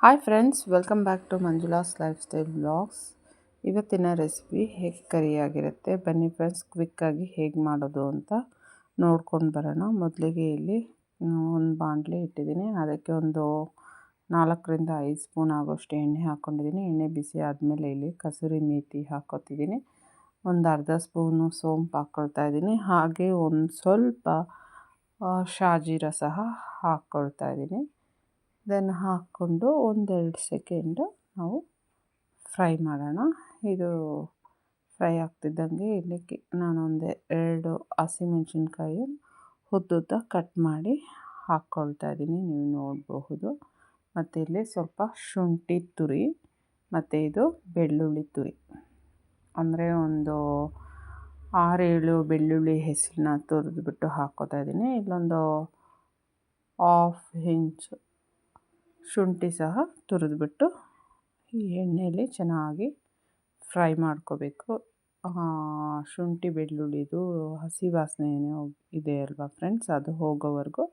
Hi friends welcome back to Manjula's lifestyle blogs ಇವತ್ತಿನ recipe ಹೇಗೆ ಕರಿಯಾಗಿರುತ್ತೆ? ಬನ್ನಿ ಫ್ರೆಂಡ್ಸ್ ಕ್ವಿಕ್ಕಾಗಿ ಹೇಗೆ ಮಾಡೋದು ಅಂತ ನೋಡ್ಕೊಂಡು ಬರೋಣ. ಮೊದಲಿಗೆ ಇಲ್ಲಿ ಒಂದು ಬಾಣಲೆ ಇಟ್ಟಿದ್ದೀನಿ. ಅದಕ್ಕೆ ಒಂದು ನಾಲ್ಕರಿಂದ ಐದು ಸ್ಪೂನ್ ಆಗೋಷ್ಟು ಎಣ್ಣೆ ಹಾಕ್ಕೊಂಡಿದ್ದೀನಿ. ಎಣ್ಣೆ ಬಿಸಿ ಆದಮೇಲೆ ಇಲ್ಲಿ ಕಸೂರಿ ಮೇಥಿ ಹಾಕ್ಕೊತಿದ್ದೀನಿ. ಒಂದು ಅರ್ಧ ಸ್ಪೂನು ಸೋಂಪು ಹಾಕ್ಕೊಳ್ತಾ ಇದ್ದೀನಿ. ಹಾಗೆ ಒಂದು ಸ್ವಲ್ಪ ಶಾಜೀರ ಸಹ ಹಾಕ್ಕೊಳ್ತಾ ಇದ್ದೀನಿ. ದೆನ್ ಹಾಕ್ಕೊಂಡು ಒಂದೆರಡು ಸೆಕೆಂಡು ನಾವು ಫ್ರೈ ಮಾಡೋಣ. ಇದು ಫ್ರೈ ಆಗ್ತಿದ್ದಂಗೆ ಇಲ್ಲಿ ನಾನೊಂದು ಎರಡು ಹಸಿಮೆಣ್ಸಿನ್ಕಾಯಿ ಉದ್ದುದ್ದ ಕಟ್ ಮಾಡಿ ಹಾಕ್ಕೊಳ್ತಾ ಇದ್ದೀನಿ. ನೀವು ನೋಡಬಹುದು. ಮತ್ತು ಇಲ್ಲಿ ಸ್ವಲ್ಪ ಶುಂಠಿ ತುರಿ, ಮತ್ತು ಇದು ಬೆಳ್ಳುಳ್ಳಿ ತುರಿ. ಅಂದರೆ ಒಂದು ಆರೇಳು ಬೆಳ್ಳುಳ್ಳಿ ಹೆಸರನ್ನ ತುರಿದ್ಬಿಟ್ಟು ಹಾಕ್ಕೋತಾ ಇದ್ದೀನಿ. ಇಲ್ಲೊಂದು ಹಾಫ್ ಇಂಚ್ ಶುಂಠಿ ಸಹ ತುರಿದ್ಬಿಟ್ಟು ಈ ಎಣ್ಣೆಯಲ್ಲಿ ಚೆನ್ನಾಗಿ ಫ್ರೈ ಮಾಡ್ಕೋಬೇಕು. ಶುಂಠಿ ಬೆಳ್ಳುಳ್ಳಿದು ಹಸಿ ವಾಸನೆ ಏನೋ ಇದೆ ಅಲ್ವಾ ಫ್ರೆಂಡ್ಸ್? ಅದು ಹೋಗೋವರೆಗೂ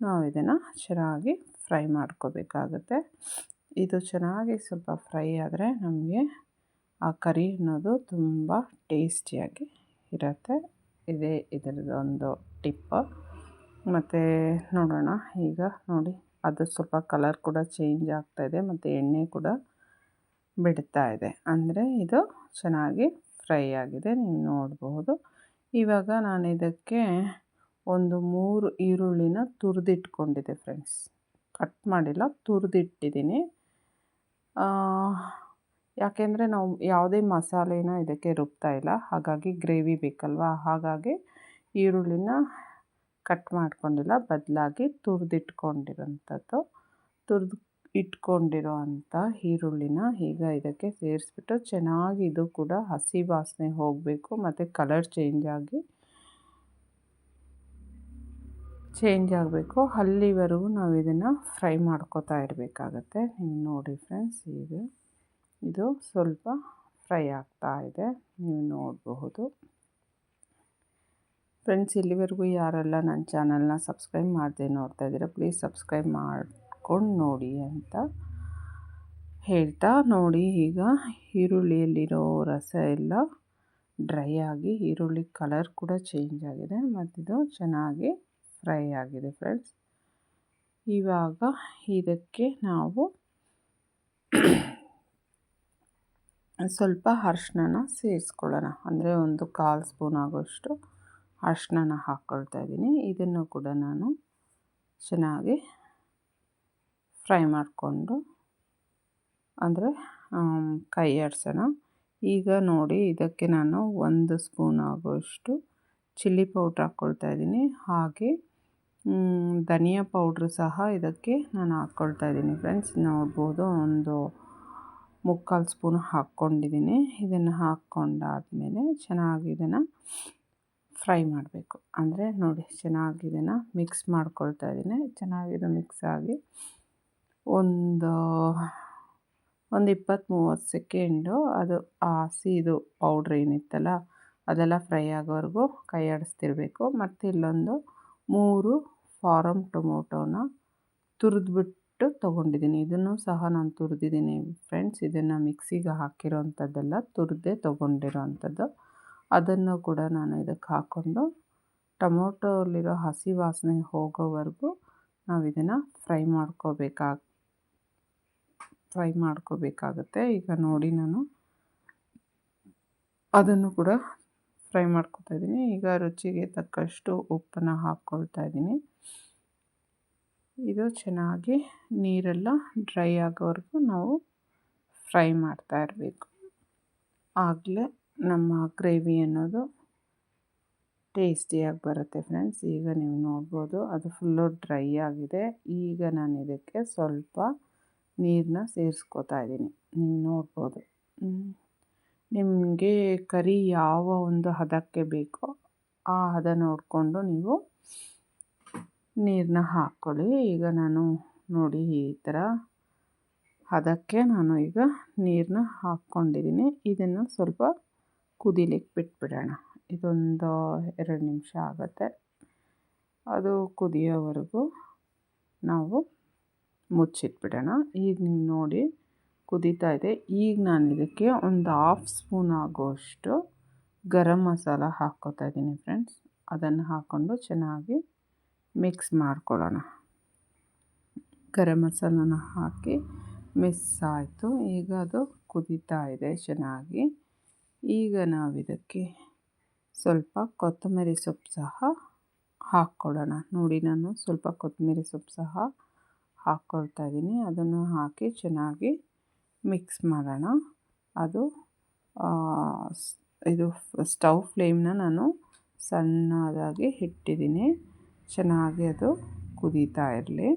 ನಾವು ಇದನ್ನು ಚೆನ್ನಾಗಿ ಫ್ರೈ ಮಾಡ್ಕೋಬೇಕಾಗತ್ತೆ. ಇದು ಚೆನ್ನಾಗಿ ಸ್ವಲ್ಪ ಫ್ರೈ ಆದರೆ ನಮಗೆ ಆ ಕರಿ ಅನ್ನೋದು ತುಂಬ ಟೇಸ್ಟಿಯಾಗಿ ಇರುತ್ತೆ. ಇದೇ ಇದರದೊಂದು ಟಿಪ್ಪ ಮತ್ತು ನೋಡೋಣ. ಈಗ ನೋಡಿ. ಅದು ಸ್ವಲ್ಪ ಕಲರ್ ಕೂಡ ಚೇಂಜ್ ಆಗ್ತಾ ಇದೆ ಮತ್ತು ಎಣ್ಣೆ ಕೂಡ ಬಿಡ್ತಾ ಇದೆ. ಅಂದರೆ ಇದು ಚೆನ್ನಾಗಿ ಫ್ರೈ ಆಗಿದೆ, ನೀವು ನೋಡಬಹುದು. ಇವಾಗ ನಾನು ಇದಕ್ಕೆ ಒಂದು ಮೂರು ಈರುಳ್ಳಿನ ತುರಿದಿಟ್ಕೊಂಡಿದೆ ಫ್ರೆಂಡ್ಸ್ ಕಟ್ ಮಾಡಿಲ್ಲ, ತುರಿದಿಟ್ಟಿದ್ದೀನಿ. ಯಾಕೆಂದರೆ ನಾವು ಯಾವುದೇ ಮಸಾಲೆನ ಇದಕ್ಕೆ ರುಬ್ತಾ ಇಲ್ಲ. ಹಾಗಾಗಿ ಗ್ರೇವಿ ಬೇಕಲ್ವಾ? ಹಾಗಾಗಿ ಈರುಳ್ಳಿನ ಕಟ್ ಮಾಡ್ಕೊಂಡಿಲ್ಲ, ಬದಲಾಗಿ ತುರಿದಿಟ್ಕೊಂಡಿರೋಂಥದ್ದು. ತುರಿದು ಇಟ್ಕೊಂಡಿರೋ ಅಂಥ ಈರುಳ್ಳಿನ ಈಗ ಇದಕ್ಕೆ ಸೇರಿಸ್ಬಿಟ್ಟು ಚೆನ್ನಾಗಿ ಇದು ಕೂಡ ಹಸಿ ವಾಸನೆ ಹೋಗಬೇಕು, ಮತ್ತು ಕಲರ್ ಚೇಂಜ್ ಆಗಿ ಚೇಂಜ್ ಆಗಬೇಕು. ಅಲ್ಲಿವರೆಗೂ ನಾವು ಇದನ್ನು ಫ್ರೈ ಮಾಡ್ಕೋತಾ ಇರಬೇಕಾಗತ್ತೆ. ನೀವು ನೋಡಿ ಫ್ರೆಂಡ್ಸ್ ಇದು ಇದು ಸ್ವಲ್ಪ ಫ್ರೈ ಆಗ್ತಾ ಇದೆ. ನೀವು ನೋಡಬಹುದು. ಫ್ರೆಂಡ್ಸ್ ಇಲ್ಲಿವರೆಗೂ ಯಾರೆಲ್ಲ ನನ್ನ ಚಾನಲ್ನ ಸಬ್ಸ್ಕ್ರೈಬ್ ಮಾಡದೆ ನೋಡ್ತಾ ಇದ್ದೀರಾ ಪ್ಲೀಸ್ ಸಬ್ಸ್ಕ್ರೈಬ್ ಮಾಡ್ಕೊಂಡು ನೋಡಿ ಅಂತ ಹೇಳ್ತಾ ನೋಡಿ. ಈಗ ಈರುಳ್ಳಿಯಲ್ಲಿರೋ ರಸ ಎಲ್ಲ ಡ್ರೈ ಆಗಿ, ಈರುಳ್ಳಿ ಕಲರ್ ಕೂಡ ಚೇಂಜ್ ಆಗಿದೆ ಮತ್ತಿದು ಚೆನ್ನಾಗಿ ಫ್ರೈ ಆಗಿದೆ ಫ್ರೆಂಡ್ಸ್ ಇವಾಗ ಇದಕ್ಕೆ ನಾವು ಸ್ವಲ್ಪ ಅರ್ಶಿನ ಸೇರಿಸ್ಕೊಳ್ಳೋಣ. ಅಂದರೆ ಒಂದು ಕಾಲು ಸ್ಪೂನ್ ಆಗೋಷ್ಟು ಅರ್ಶಿನ ಹಾಕ್ಕೊಳ್ತಾ ಇದ್ದೀನಿ. ಇದನ್ನು ಕೂಡ ನಾನು ಚೆನ್ನಾಗಿ ಫ್ರೈ ಮಾಡಿಕೊಂಡು, ಅಂದರೆ ಕೈ ಆಡಿಸೋಣ ಈಗ ನೋಡಿ, ಇದಕ್ಕೆ ನಾನು ಒಂದು ಸ್ಪೂನ್ ಆಗೋಷ್ಟು ಚಿಲ್ಲಿ ಪೌಡ್ರ್ ಹಾಕ್ಕೊಳ್ತಾ ಇದ್ದೀನಿ. ಹಾಗೆ ಧನಿಯಾ ಪೌಡ್ರ್ ಸಹ ಇದಕ್ಕೆ ನಾನು ಹಾಕ್ಕೊಳ್ತಾ ಇದ್ದೀನಿ ಫ್ರೆಂಡ್ಸ್. ನೋಡ್ಬೋದು, ಒಂದು ಮುಕ್ಕಾಲು ಸ್ಪೂನ್ ಹಾಕ್ಕೊಂಡಿದ್ದೀನಿ. ಇದನ್ನು ಹಾಕ್ಕೊಂಡಾದಮೇಲೆ ಚೆನ್ನಾಗಿ ಇದನ್ನು ಫ್ರೈ ಮಾಡಬೇಕು. ಅಂದರೆ ನೋಡಿ, ಚೆನ್ನಾಗಿ ಇದನ್ನು ಮಿಕ್ಸ್ ಮಾಡ್ಕೊಳ್ತಾ ಇದ್ದೀನಿ. ಚೆನ್ನಾಗಿದೆ ಮಿಕ್ಸ್ ಆಗಿ ಒಂದು ಒಂದು ಇಪ್ಪತ್ತು ಮೂವತ್ತು ಸೆಕೆಂಡು ಅದು ಆ ಹಸಿದು ಪೌಡ್ರ್ ಏನಿತ್ತಲ್ಲ, ಅದೆಲ್ಲ ಫ್ರೈ ಆಗೋವರೆಗೂ ಕೈ ಆಡಿಸ್ತಿರ್ಬೇಕು. ಮತ್ತು ಇಲ್ಲೊಂದು ಮೂರು ಫಾರಮ್ ಟೊಮೊಟೊನ ತುರಿದ್ಬಿಟ್ಟು ತೊಗೊಂಡಿದ್ದೀನಿ. ಇದನ್ನು ಸಹ ನಾನು ತುರಿದಿದ್ದೀನಿ ಫ್ರೆಂಡ್ಸ್ ಇದನ್ನು ಮಿಕ್ಸಿಗೆ ಹಾಕಿರೋ ಅಂಥದ್ದೆಲ್ಲ ತುರಿದೇ ತೊಗೊಂಡಿರೋ ಅಂಥದ್ದು ಅದನ್ನು ಕೂಡ ನಾನು ಇದಕ್ಕೆ ಹಾಕ್ಕೊಂಡು ಟೊಮೊಟೊಲಿರೋ ಹಸಿ ವಾಸನೆ ಹೋಗೋವರೆಗೂ ನಾವು ಇದನ್ನು ಫ್ರೈ ಮಾಡ್ಕೋಬೇಕಾಗ ಫ್ರೈ ಮಾಡ್ಕೋಬೇಕಾಗುತ್ತೆ. ಈಗ ನೋಡಿ ನಾನು ಅದನ್ನು ಕೂಡ ಫ್ರೈ ಮಾಡ್ಕೊತಾ ಇದ್ದೀನಿ. ಈಗ ರುಚಿಗೆ ತಕ್ಕಷ್ಟು ಉಪ್ಪನ್ನು ಹಾಕ್ಕೊಳ್ತಾ ಇದ್ದೀನಿ. ಇದು ಚೆನ್ನಾಗಿ ನೀರೆಲ್ಲ ಡ್ರೈ ಆಗೋವರೆಗೂ ನಾವು ಫ್ರೈ ಮಾಡ್ತಾ ಇರಬೇಕು. ಆಗಲೇ ನಮ್ಮ ಗ್ರೇವಿ ಅನ್ನೋದು ಟೇಸ್ಟಿಯಾಗಿ ಬರುತ್ತೆ ಫ್ರೆಂಡ್ಸ್. ಈಗ ನೀವು ನೋಡ್ಬೋದು, ಅದು ಫುಲ್ಲು ಡ್ರೈ ಆಗಿದೆ. ಈಗ ನಾನು ಇದಕ್ಕೆ ಸ್ವಲ್ಪ ನೀರನ್ನ ಸೇರಿಸ್ಕೋತಾ ಇದ್ದೀನಿ. ನೀವು ನೋಡ್ಬೋದು. ನಿಮಗೆ ಕರಿ ಯಾವ ಒಂದು ಹದಕ್ಕೆ ಬೇಕೋ ಆ ಹದ ನೋಡಿಕೊಂಡು ನೀವು ನೀರನ್ನ ಹಾಕ್ಕೊಳ್ಳಿ ಈಗ ನಾನು ನೋಡಿ ಈ ಥರ ಅದಕ್ಕೆ ನಾನು ಈಗ ನೀರನ್ನ ಹಾಕ್ಕೊಂಡಿದ್ದೀನಿ. ಇದನ್ನು ಸ್ವಲ್ಪ ಕುದಿಲಿಕ್ಕೆ ಬಿಟ್ಬಿಡೋಣ. ಇದೊಂದು ಎರಡು ನಿಮಿಷ ಆಗುತ್ತೆ. ಅದು ಕುದಿಯೋವರೆಗೂ ನಾವು ಮುಚ್ಚಿಟ್ಬಿಡೋಣ. ಈಗ ನೀವು ನೋಡಿ ಕುದೀತಾ ಇದೆ. ಈಗ ನಾನು ಇದಕ್ಕೆ ಒಂದು ಹಾಫ್ ಸ್ಪೂನ್ ಆಗೋಷ್ಟು ಗರಂ ಮಸಾಲ ಹಾಕ್ಕೋತಾ ಇದ್ದೀನಿ ಫ್ರೆಂಡ್ಸ್ ಅದನ್ನು ಹಾಕ್ಕೊಂಡು ಚೆನ್ನಾಗಿ ಮಿಕ್ಸ್ ಮಾಡ್ಕೊಳ್ಳೋಣ. ಗರಂ ಮಸಾಲನ ಹಾಕಿ ಮಿಕ್ಸ್ ಆಯಿತು. ಈಗ ಅದು ಕುದೀತಾ ಇದೆ ಚೆನ್ನಾಗಿ. ಈಗ ನಾವು ಇದಕ್ಕೆ ಸ್ವಲ್ಪ ಕೊತ್ತಂಬರಿ ಸೊಪ್ಪು ಸಹ ಹಾಕ್ಕೊಳ್ಳೋಣ. ನೋಡಿ, ನಾನು ಸ್ವಲ್ಪ ಕೊತ್ತಂಬರಿ ಸೊಪ್ಪು ಸಹ ಹಾಕ್ಕೊಳ್ತಾ ಇದ್ದೀನಿ. ಅದನ್ನು ಹಾಕಿ ಚೆನ್ನಾಗಿ ಮಿಕ್ಸ್ ಮಾಡೋಣ. ಅದು ಇದು ಸ್ಟವ್ ಫ್ಲೇಮ್ನ ನಾನು ಸಣ್ಣದಾಗಿ ಇಟ್ಟಿದ್ದೀನಿ. ಚೆನ್ನಾಗಿ ಅದು ಕುದೀತಾ ಇರಲಿ.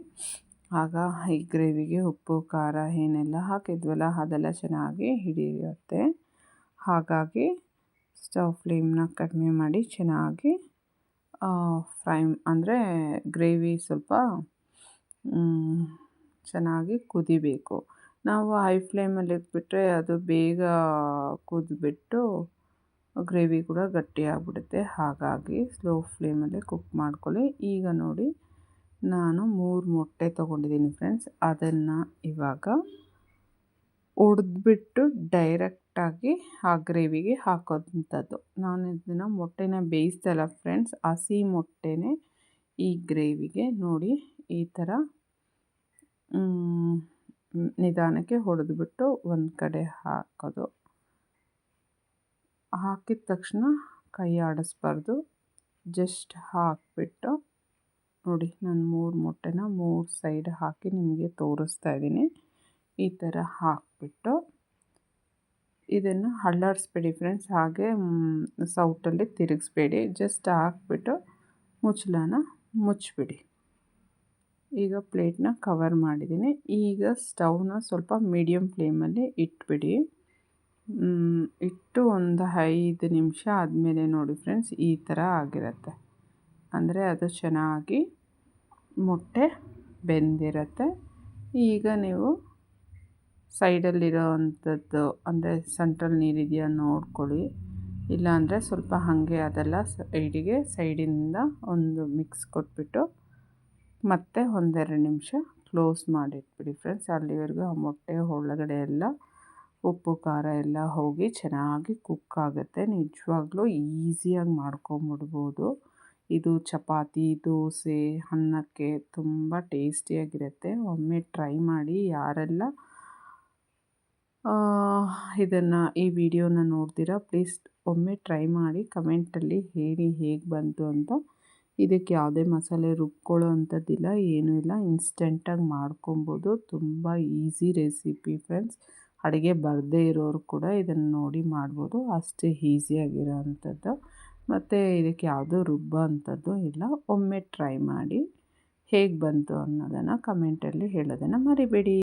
ಆಗ ಈ ಗ್ರೇವಿಗೆ ಉಪ್ಪು, ಖಾರ ಏನೆಲ್ಲ ಹಾಕಿದ್ವಲ್ಲ ಅದೆಲ್ಲ ಚೆನ್ನಾಗಿ ಹಿಡಿಯುತ್ತೆ. ಹಾಗಾಗಿ ಸ್ಟವ್ ಫ್ಲೇಮ್ನ ಕಡಿಮೆ ಮಾಡಿ ಚೆನ್ನಾಗಿ ಫ್ರೈ ಅಂದರೆ ಗ್ರೇವಿ ಸ್ವಲ್ಪ ಚೆನ್ನಾಗಿ ಕುದಿಬೇಕು. ನಾವು ಹೈ ಫ್ಲೇಮಲ್ಲಿ ಇಟ್ಬಿಟ್ರೆ ಅದು ಬೇಗ ಕುದ್ಬಿಟ್ಟು ಗ್ರೇವಿ ಕೂಡ ಗಟ್ಟಿಯಾಗ್ಬಿಡುತ್ತೆ ಹಾಗಾಗಿ ಸ್ಲೋ ಫ್ಲೇಮಲ್ಲೇ ಕುಕ್ ಮಾಡ್ಕೊಳ್ಳಿ. ಈಗ ನೋಡಿ, ನಾನು ಮೂರು ಮೊಟ್ಟೆ ತೊಗೊಂಡಿದ್ದೀನಿ ಫ್ರೆಂಡ್ಸ್ ಅದನ್ನು ಇವಾಗ ಒಡೆದ್ಬಿಟ್ಟು ಡೈರೆಕ್ಟಾಗಿ ಆ ಗ್ರೇವಿಗೆ ಹಾಕೋಂಥದ್ದು. ನಾನು ಇದನ್ನು ಮೊಟ್ಟೆನ ಬೇಯಿಸ್ದಲ್ಲ ಫ್ರೆಂಡ್ಸ್ ಹಸಿ ಮೊಟ್ಟೆನೇ ಈ ಗ್ರೇವಿಗೆ ನೋಡಿ ಈ ಥರ ನಿಧಾನಕ್ಕೆ ಹೊಡೆದ್ಬಿಟ್ಟು ಒಂದು ಕಡೆ ಹಾಕೋದು. ಹಾಕಿದ ತಕ್ಷಣ ಕೈ ಆಡಿಸ್ಬಾರ್ದು. ಜಸ್ಟ್ ಹಾಕಿಬಿಟ್ಟು ನೋಡಿ ನಾನು ಮೂರು ಮೊಟ್ಟೆನ ಮೂರು ಸೈಡ್ ಹಾಕಿ ನಿಮಗೆ ತೋರಿಸ್ತಾ ಇದ್ದೀನಿ. ಈ ಥರ ಹಾಕಿಬಿಟ್ಟು ಇದನ್ನು ಹಳ್ಳಾಡಿಸ್ಬೇಡಿ ಫ್ರೆಂಡ್ಸ್ ಹಾಗೆ ಸೌಟಲ್ಲಿ ತಿರುಗಿಸ್ಬೇಡಿ. ಜಸ್ಟ್ ಹಾಕ್ಬಿಟ್ಟು ಮುಚ್ಚಳನ ಮುಚ್ಚಿಬಿಡಿ. ಈಗ ಪ್ಲೇಟ್ನ ಕವರ್ ಮಾಡಿದ್ದೀನಿ. ಈಗ ಸ್ಟವ್ನ ಸ್ವಲ್ಪ ಮೀಡಿಯಮ್ ಫ್ಲೇಮಲ್ಲಿ ಇಟ್ಬಿಡಿ. ಇಟ್ಟು ಒಂದು ಐದು ನಿಮಿಷ ಆದಮೇಲೆ ನೋಡಿ ಫ್ರೆಂಡ್ಸ್ ಈ ಥರ ಆಗಿರುತ್ತೆ. ಅಂದರೆ ಅದು ಚೆನ್ನಾಗಿ ಮೊಟ್ಟೆ ಬೆಂದಿರುತ್ತೆ. ಈಗ ನೀವು ಸೈಡಲ್ಲಿರೋ ಅಂಥದ್ದು ಅಂದರೆ ಸೆಂಟ್ರಲ್ ನೀರಿದೆಯಾ ನೋಡ್ಕೊಳ್ಳಿ. ಇಲ್ಲಾಂದರೆ ಸ್ವಲ್ಪ ಹಾಗೆ ಅದೆಲ್ಲ ಸೈಡಿಗೆ ಸೈಡಿಂದ ಒಂದು ಮಿಕ್ಸ್ ಕೊಟ್ಬಿಟ್ಟು ಮತ್ತೆ ಒಂದೆರಡು ನಿಮಿಷ ಕ್ಲೋಸ್ ಮಾಡಿಟ್ಬಿಡಿ ಫ್ರೆಂಡ್ಸ್. ಅಲ್ಲಿವರೆಗೂ ಆ ಮೊಟ್ಟೆ ಒಳಗಡೆ ಎಲ್ಲ, ಉಪ್ಪು, ಖಾರ ಎಲ್ಲ ಹೋಗಿ ಚೆನ್ನಾಗಿ ಕುಕ್ ಆಗುತ್ತೆ. ನಿಜವಾಗ್ಲೂ ಈಸಿಯಾಗಿ ಮಾಡ್ಕೊಂಬಿಡ್ಬೋದು. ಇದು ಚಪಾತಿ, ದೋಸೆ, ಅನ್ನಕ್ಕೆ ತುಂಬ ಟೇಸ್ಟಿಯಾಗಿರುತ್ತೆ. ಒಮ್ಮೆ ಟ್ರೈ ಮಾಡಿ ಯಾರೆಲ್ಲ ಇದನ್ನು ಈ ವಿಡಿಯೋನ ನೋಡ್ತೀರಾ? ಪ್ಲೀಸ್ ಒಮ್ಮೆ ಟ್ರೈ ಮಾಡಿ, ಕಮೆಂಟಲ್ಲಿ ಹೇಳಿ ಹೇಗೆ ಬಂತು ಅಂತ. ಇದಕ್ಕೆ ಯಾವುದೇ ಮಸಾಲೆ ರುಬ್ಕೊಳ್ಳೋ ಅಂಥದ್ದಿಲ್ಲ, ಏನೂ ಇಲ್ಲ. ಇನ್ಸ್ಟೆಂಟಾಗಿ ಮಾಡ್ಕೊಬೋದು. ತುಂಬ ಈಸಿ ರೆಸಿಪಿ ಫ್ರೆಂಡ್ಸ್. ಅಡುಗೆ ಬರದೇ ಇರೋರು ಕೂಡ ಇದನ್ನು ನೋಡಿ ಮಾಡ್ಬೋದು. ಅಷ್ಟೇ ಈಸಿಯಾಗಿರೋ ಅಂಥದ್ದು. ಮತ್ತು ಇದಕ್ಕೆ ಯಾವುದೂ ರುಬ್ಬೋ ಅಂಥದ್ದು ಇಲ್ಲ. ಒಮ್ಮೆ ಟ್ರೈ ಮಾಡಿ ಹೇಗೆ ಬಂತು ಅನ್ನೋದನ್ನು ಕಮೆಂಟಲ್ಲಿ ಹೇಳೋದನ್ನು ಮರಿಬೇಡಿ.